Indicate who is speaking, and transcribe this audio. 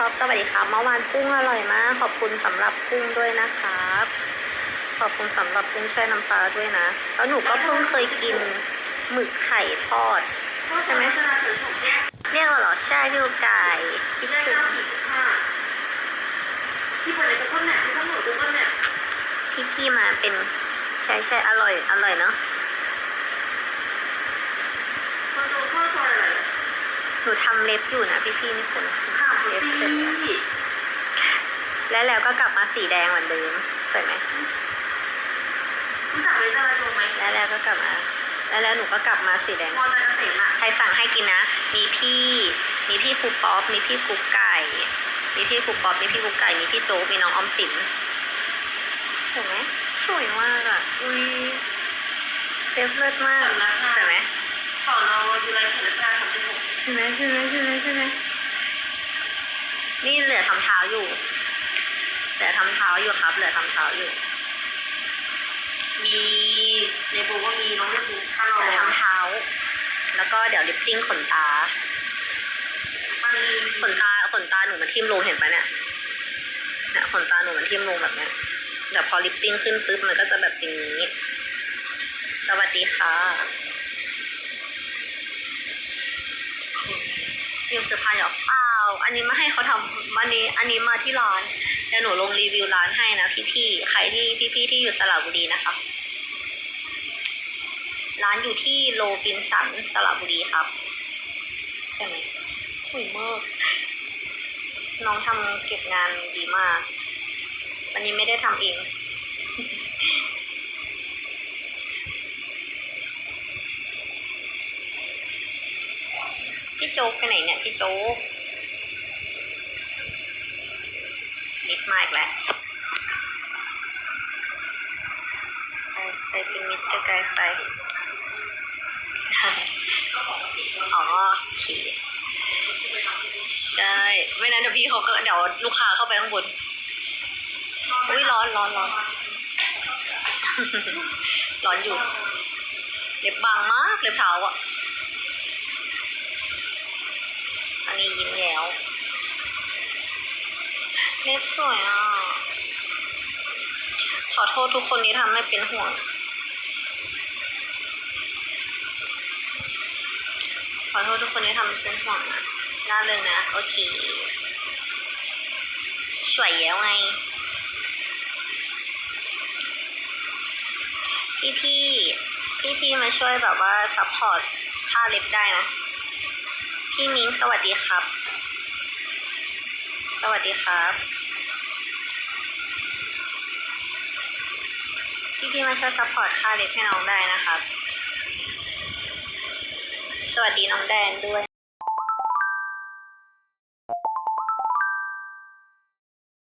Speaker 1: ท็อปสวัสดีครับเมื่อวานกุ้งอร่อยมาก ขอบคุณสำหรับกุ้งด้วยนะครับ ขอบคุณสำหรับกุ้งแช่น้ำปลาด้วยนะ แล้วหนูก็เพิ่งเคยกินหมึกไข่ทอด ใช่ไหมเรียกว่าหรอใช่พี่ลูกไก่คิดถึง
Speaker 2: ที่ไปในก้นเนี่ยที่ทั้งหมดตะก้นเนี่ย
Speaker 1: พี่พี่มาเป็นใช่ใช่อร่อย อร่อยเนาะหนูทำเล็บอยู่นะพี่พี่นี่คน เล็บ
Speaker 2: ซี
Speaker 1: เสร็จแล้วแล้วก็กลับมาสีแดงเหมือนเดิมสวยไหม
Speaker 2: รู้จักเลยจราจรไหม
Speaker 1: แล้วแล้วก็กลับมา แล้วแล้วหนูก็กลับมาสีแดง
Speaker 2: มอเตอร์เกษตรอะ
Speaker 1: ใครสั่งให้กินนะ มีพี่ มีพี่ครูป๊อป มีพี่กุ๊กไก่ มีพี่ครูป๊อป มีพี่กุ๊กไก่ มีพี่โจ๊ก มีน้องออมสินสวยไหมสวยมากอะ อุ้ยเต็มเลิศมากสวยไหม
Speaker 2: สอนอยูไรเขตรัชดาสามสิบหก
Speaker 1: ใช่ไหมใช่ไหมใช่ไหมใช่ไหม นี่เหลือทำเท้าอยู่ เหลือทำเท้าอยู่ครับ เหลือทำเท้าอยู่
Speaker 2: มีในปูก็มีน้องเรียกปูถ้าเรา
Speaker 1: เหลือทำเท้า แล้วก็เดี๋ยวลิปติ้งขนตา
Speaker 2: มันมี
Speaker 1: ขนตาขนตาหนูมันทิ่มลงเห็นปะเนี่ยเนี่ยขนตาหนูมันทิ่มลงแบบเนี้ยเดี๋ยวพอลิปติ้งขึ้นปุ๊บมันก็จะแบบอย่างนี้ สวัสดีค่ะยืมเสื้อผ้าเหรอเปล่า อันนี้มาให้เขาทำอันนี้อันนี้มาที่ร้านเดี๋ยวหนูลงรีวิวร้านให้นะพี่ๆใครที่พี่ๆที่อยู่สระบุรีนะคะ ร้านอยู่ที่โลบินสันสระบุรีครับใช่ไหมสวยมากน้องทำเก็บงานดีมาก วันนี้ไม่ได้ทำเองพี่โจ๊กไปไหนเนี่ยพี่โจ๊กิดมาอีกแล้วไปไปเป็นมิดไกลๆไปอ๋อโอเคใช่ ไม่นั้นเดี๋ยวพี่เขาก็เดี๋ยวลูกค้าเข้าไปข้างบน อุ้ยร้อนร้อนร้อน ร้อนอยู่ เล็บบางมาก เล็บเท้าอะอันนี้ยิ้มแล้ว เล็บสวยอะ ขอโทษทุกคนที่ทำให้เป็นห่วง ขอโทษทุกคนที่ทำให้เป็นห่วงนะล่าเลยนะ โอเค สวยแล้วไง พี่พี่พี่พี่มาช่วยแบบว่าซัพพอร์ตค่าเล็บได้นะ พี่มิงสวัสดีครับ สวัสดีครับพี่พี่มาช่วยซัพพอร์ตค่าเล็บให้น้องได้นะครับ สวัสดีน้องแดนด้วย